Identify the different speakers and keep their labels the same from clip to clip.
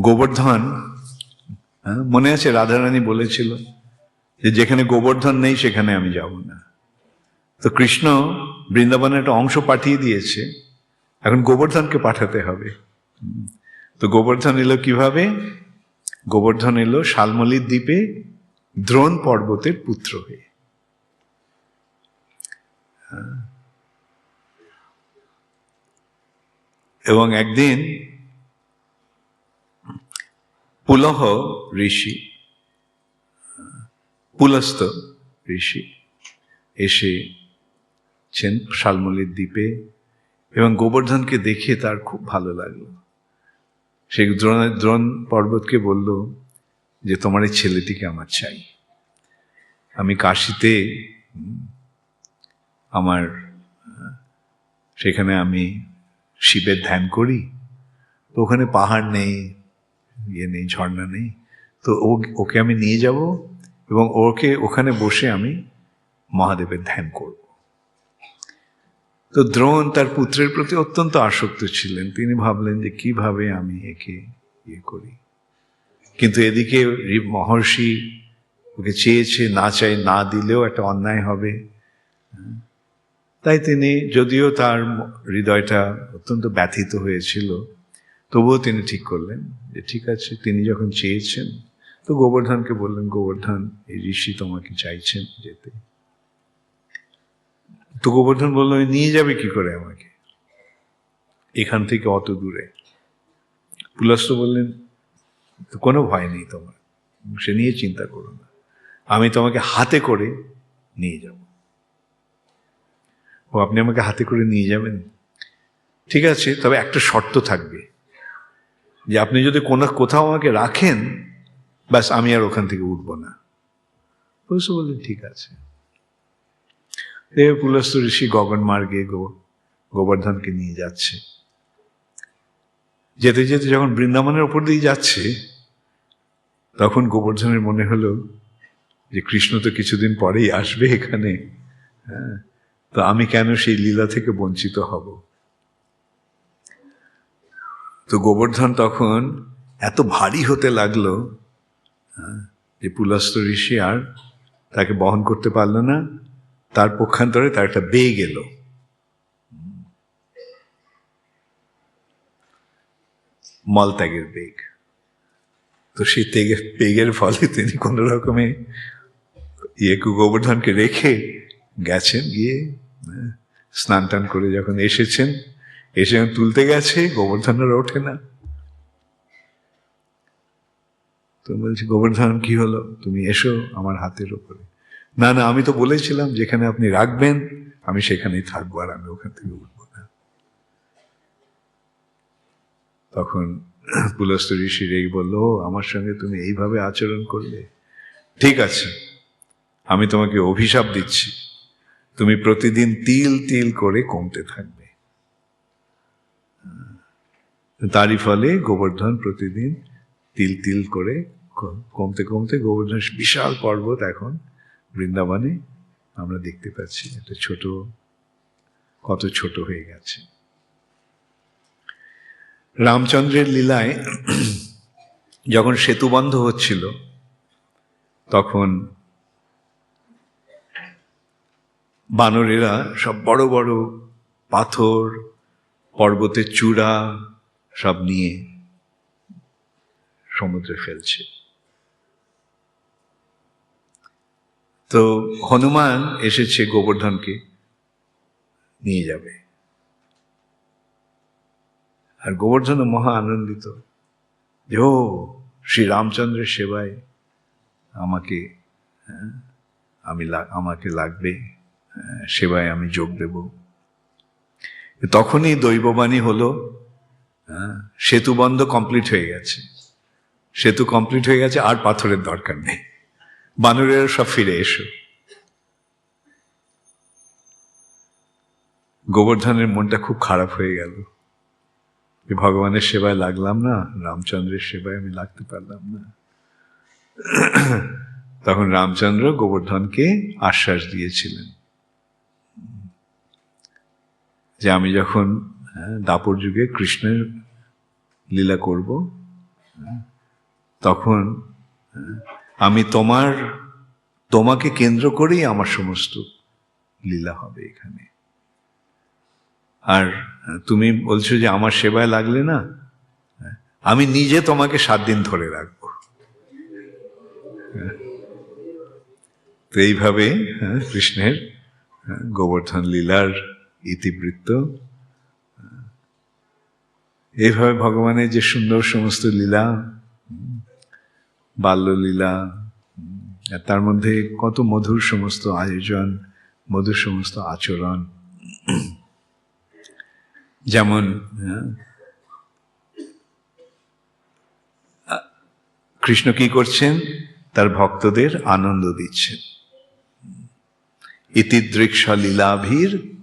Speaker 1: গোবর্ধন হ্যাঁ, মনে আছে? রাধারানী বলেছিল যে যেখানে গোবর্ধন নেই সেখানে আমি যাব না। তো কৃষ্ণ বৃন্দাবনে একটা অংশ পাঠিয়ে দিয়েছে। এখন গোবর্ধনকে পাঠাতে হবে। তো গোবর্ধন এলো কীভাবে? গোবর্ধন এলো শালমলির দ্বীপে দ্রোণ পর্বতের পুত্র হয়ে। হ্যাঁ। এবং একদিন পুলহ ঋষি, পুলস্ত ঋষি এসেছেন শালমলির দ্বীপে এবং গোবর্ধনকে দেখে তার খুব ভালো লাগল। সেই দ্রোণ দ্রোণ পর্বতকে বলল, যে তোমার এই ছেলেটিকে আমার চাই। আমি কাশিতে আমার, সেখানে আমি শিবের ধ্যান করি, তো ওখানে পাহাড় নেই ইয়ে নেই, ঝর্ণা নেই। তো ও, ওকে আমি নিয়ে যাব এবং ওকে ওখানে বসে আমি মহাদেবের ধ্যান করব। তো দ্রোণ তার পুত্রের প্রতি অত্যন্ত আসক্ত ছিলেন। তিনি ভাবলেন যে কীভাবে আমি একে ইয়ে করি। কিন্তু এদিকে মহর্ষি ওকে চেয়েছে, না চাই, না দিলেও একটা অন্যায় হবে। তাই তিনি, যদিও তার হৃদয়টা অত্যন্ত ব্যথিত হয়েছিল তবুও তিনি ঠিক করলেন যে, ঠিক আছে, তিনি যখন চেয়েছেন, তো গোবর্ধনকে বললেন, গোবর্ধন, এই ঋষি তোমাকে চাইছেন যেতে। তো গোবর্ধন বলল নিয়ে যাবে কি করে আমাকে? এখান থেকে অত দূরে। পুলস্ত বললেন কোনো ভয় নেই তোমার, সে নিয়ে চিন্তা করো না। আমি তোমাকে হাতে করে নিয়ে যাব। ও, আপনি আমাকে হাতে করে নিয়ে যাবেন? ঠিক আছে, তবে একটা শর্ত থাকবে। যে আপনি যদি কোনো কোথাও আমাকে রাখেন, ব্যাস আমি আর ওখান থেকে উঠবো না। পুলস্ত বললেন ঠিক আছে। দেবে পুলস্ত ঋষি গগন মার্গে গোবর্ধনকে নিয়ে যাচ্ছে। যেতে যেতে যখন বৃন্দাবনের ওপর দিয়ে যাচ্ছে, তখন গোবর্ধনের মনে হলো যে কৃষ্ণ তো কিছুদিন পরেই আসবে এখানে হ্যাঁ? তো আমি কেন সেই লীলা থেকে বঞ্চিত হব? তো গোবর্ধন তখন এত ভারী হতে লাগল হ্যাঁ, যে পুলস্ত ঋষি আর তাকে বহন করতে পারল না। তার পক্ষান্তরে তার একটা বেগ এলো। মলত্যাগের বেগ। তো সেই তেগের বেগের ফলে তিনি কোনো রকমে ইয়ে গোবর্ধনকে রেখে গেছেন গিয়ে হ্যাঁ, স্নান টান করে যখন এসেছেন এসে তুলতে গেছে গোবর্ধন আর ওঠে না। তো বলছি গোবর্ধন কি হলো? তুমি এসো আমার হাতের ওপরে না না আমি তো বলেছিলাম যেখানে আপনি রাখবেন আমি সেখানেই থাকব আর আমি ওখান থেকে উঠবো না। তখন পুলস্ত ঋষি রেগে বলল "ও, আমার সঙ্গে তুমি এইভাবে আচরণ করলে? ঠিক আছে আমি তোমাকে অভিশাপ দিচ্ছি। তুমি প্রতিদিন তিল তিল করে কমতে থাকবে। তারই ফলে গোবর্ধন প্রতিদিন তিল তিল করে কমতে কমতে গোবর্ধন বিশাল পর্বত এখন বৃন্দাবনে আমরা দেখতে পাচ্ছি একটা ছোট, কত ছোট হয়ে গেছে। রামচন্দ্রের লীলায় যখন সেতু বন্ধ হচ্ছিল, তখন বানরেরা সব বড় বড় পাথর, পর্বতের চূড়া সব নিয়ে সমুদ্রে ফেলছে। তো হনুমান এসেছে গোবর্ধনকে নিয়ে যাবে। আর গোবর্ধন মহা আনন্দিত যে ও শ্রী রামচন্দ্রের সেবায় আমাকে হ্যাঁ, আমি আমাকে লাগবে হ্যাঁ, সেবায় আমি যোগ দেব। তখনই দৈববাণী হলো সেতু বন্ধ কমপ্লিট হয়ে গেছে। সেতু কমপ্লিট হয়ে গেছে আর পাথরের দরকার নেই। বানরেরা সব ফিরে এসো। গোবর্ধনের মনটা খুব খারাপ হয়ে গেল। ভগবানের সেবায় লাগলাম না রামচন্দ্রের সেবায় আমি লাগতে পারলাম না। তখন রামচন্দ্র গোবর্ধনকে আশ্বাস দিয়েছিলেন যে আমি যখন হ্যাঁ, দাপর যুগে কৃষ্ণের লীলা করব তখন হ্যাঁ, আমি তোমার তোমাকে কেন্দ্র করেই আমার সমস্ত লীলা হবে এখানে আর তুমি বলছো যে আমার সেবায় লাগলে না হ্যাঁ, আমি নিজে তোমাকে সাত দিন ধরে রাখব হ্যাঁ। তো এইভাবে হ্যাঁ, কৃষ্ণের হ্যাঁ, গোবর্ধন লীলার ইতিবৃত্ত হ্যাঁ। এইভাবে ভগবানের যে সুন্দর সমস্ত লীলা, বাল্যলীলা তার মধ্যে কত মধুর সমস্ত আয়োজন, মধুর সমস্ত আচরণ। যেমন কৃষ্ণ কি করছেন? তার ভক্তদের আনন্দ দিচ্ছেন। ইতিদৃক্ষ লীলাভীর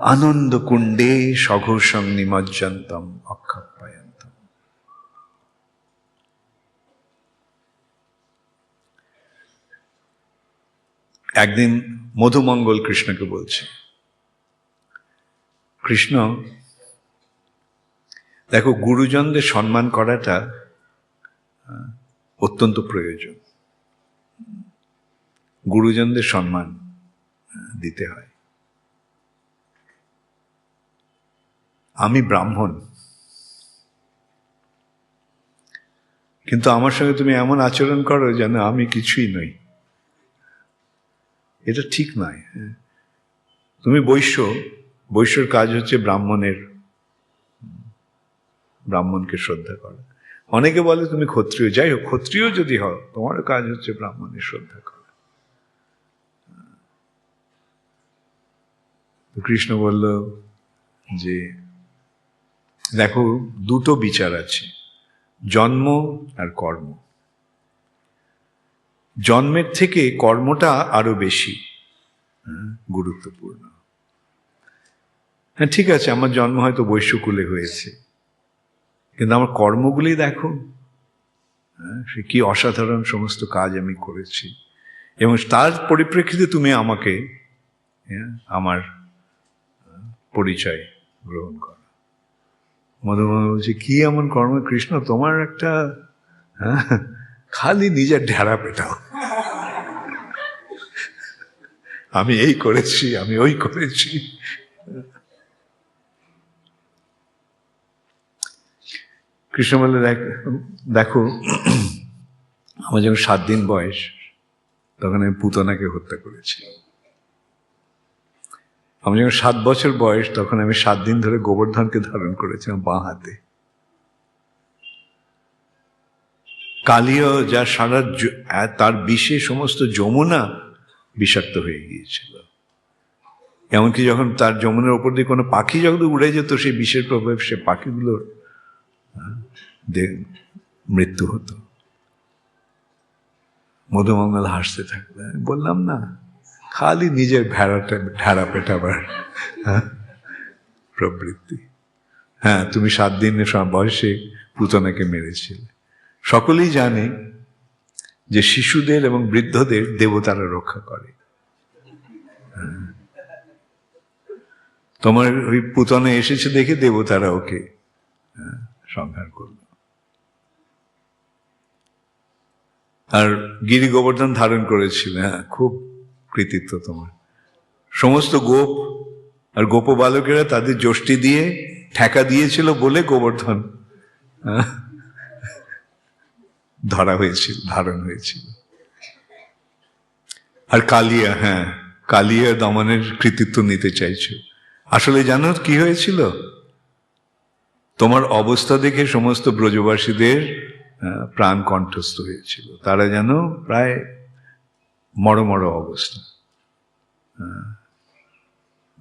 Speaker 1: আনন্দ কুণ্ডে সঘোষং নিমজ্জন্তম অক্ষাপ্যায়ন্তম একদিন মধুমঙ্গল কৃষ্ণকে বলছে, কৃষ্ণ, দেখো, গুরুজনদের সম্মান করাটা অত্যন্ত প্রয়োজন। গুরুজনদের সম্মান দিতে হয়। আমি ব্রাহ্মণ। কিন্তু আমার সঙ্গে তুমি এমন আচরণ করো যেন আমি কিছুই নই। এটা ঠিক নয়। তুমি বৈশ্য, বৈশ্যর কাজ হচ্ছে ব্রাহ্মণের, ব্রাহ্মণকে শ্রদ্ধা করা। অনেকে বলে তুমি ক্ষত্রিয়। যাই হোক, ক্ষত্রিয় যদি হও, তোমার কাজ হচ্ছে ব্রাহ্মণের শ্রদ্ধা করা। কৃষ্ণ বলল যে দেখো দুটো বিচার আছে জন্ম আর কর্ম। জন্মের থেকে কর্মটা আরও বেশি গুরুত্বপূর্ণ। হ্যাঁ ঠিক আছে আমার জন্ম হয়তো বৈশ্যকুলে হয়েছে কিন্তু আমার কর্মগুলি দেখো হ্যাঁ, সে কি অসাধারণ সমস্ত কাজ আমি করেছি এবং তার পরিপ্রেক্ষিতে তুমি আমাকে হ্যাঁ, আমার পরিচয় গ্রহণ করো। মধুমা বলছে কি এমন কর্ম? কৃষ্ণ তোমার একটা হ্যাঁ, খালি নিজের ঢেড়া পেটাও। আমি এই করেছি আমি ওই করেছি। কৃষ্ণ বলে দেখ আমার যখন সাত দিন বয়স তখন আমি পুতনাকে হত্যা করেছি। আমার যখন সাত বছর বয়স, তখন আমি সাত দিন ধরে গোবর্ধনকে ধারণ করেছিলাম বাঁ হাতে। কালীয় যা সারা তার বিষে সমস্ত যমুনা বিষাক্ত হয়ে গিয়েছিল। এমনকি যখন তার যমুনার ওপর দিয়ে কোনো পাখি যখন উড়ে যেত, সেই বিষের প্রভাব সে পাখিগুলোর মৃত্যু হতো। মধুমঙ্গল হাসতে আমি বললাম, না খালি নিজের ভেড়াটা ঢেড়া পেটাবার হ্যাঁ, প্রবৃত্তি। হ্যাঁ তুমি সাত দিনের বয়সে পুতনাকে মেরেছিলে। সকলেই জানে যে শিশুদের এবং বৃদ্ধদের দেবতারা রক্ষা করে। হ্যাঁ। তোমার ওই পুতনে এসেছে দেখে দেবতারা ওকে হ্যাঁ, সংহার করল। আর গিরি গোবর্ধন ধারণ করেছিল হ্যাঁ খুব কৃতিত্ব তোমার। সমস্ত গোপ আর গোপ বালকেরা তাদের যষ্টি দিয়ে ঠেকা দিয়েছিল বলে গোবর্ধন ধরা হয়েছিল, ধারণ হয়েছিল। আর কালিয়া হ্যাঁ কালিয়া দমনের কৃতিত্ব নিতে চাইছে। আসলে জানো কি হয়েছিল? তোমার অবস্থা দেখে সমস্ত ব্রজবাসীদের প্রাণ কণ্ঠস্থ হয়েছিল। তারা যেন প্রায় মর মর অবস্থা।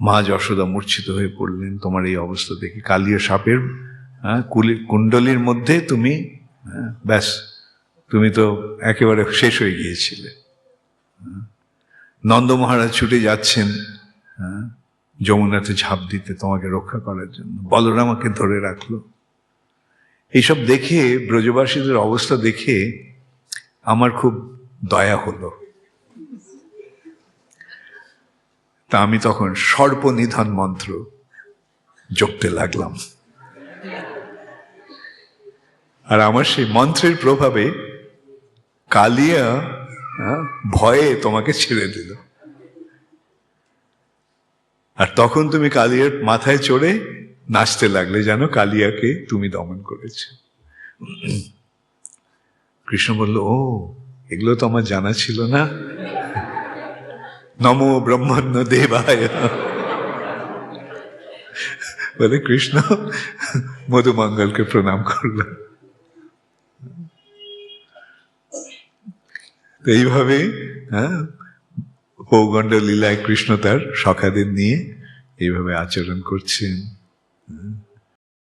Speaker 1: মা যশোদা মূর্ছিত হয়ে পড়লেন তোমার এই অবস্থা দেখে কালীয় সাপের আহ, কুলি কুণ্ডলীর মধ্যে তুমি ব্যাস তুমি তো একেবারে শেষ হয়ে গিয়েছিলে। নন্দ মহারাজ ছুটে যাচ্ছেন যমুনাতে ঝাঁপ দিতে তোমাকে রক্ষা করার জন্য। বলরামাকে ধরে রাখল। এইসব দেখে ব্রজবাসীদের অবস্থা দেখে আমার খুব দয়া হলো। তা আমি তখন সর্বনিধন মন্ত্র জপতে লাগলাম। আর আমার সেই মন্ত্রের প্রভাবে কালিয়া হ্যাঁ, ভয়ে তোমাকে ছেড়ে দিল। আর তখন তুমি কালিয়ার মাথায় চড়ে নাচতে লাগলে যেন কালিয়াকে তুমি দমন করেছ। কৃষ্ণ বলল ও এগুলো তো আমার জানা ছিল না। নমো ব্রহ্মণ্য দেবায়। বলে কৃষ্ণ মধুমঙ্গলকে প্রণাম করল। তো এইভাবে হ্যাঁ পৌগণ্ড লীলায় কৃষ্ণ তার সখাদের নিয়ে এইভাবে আচরণ করছেন।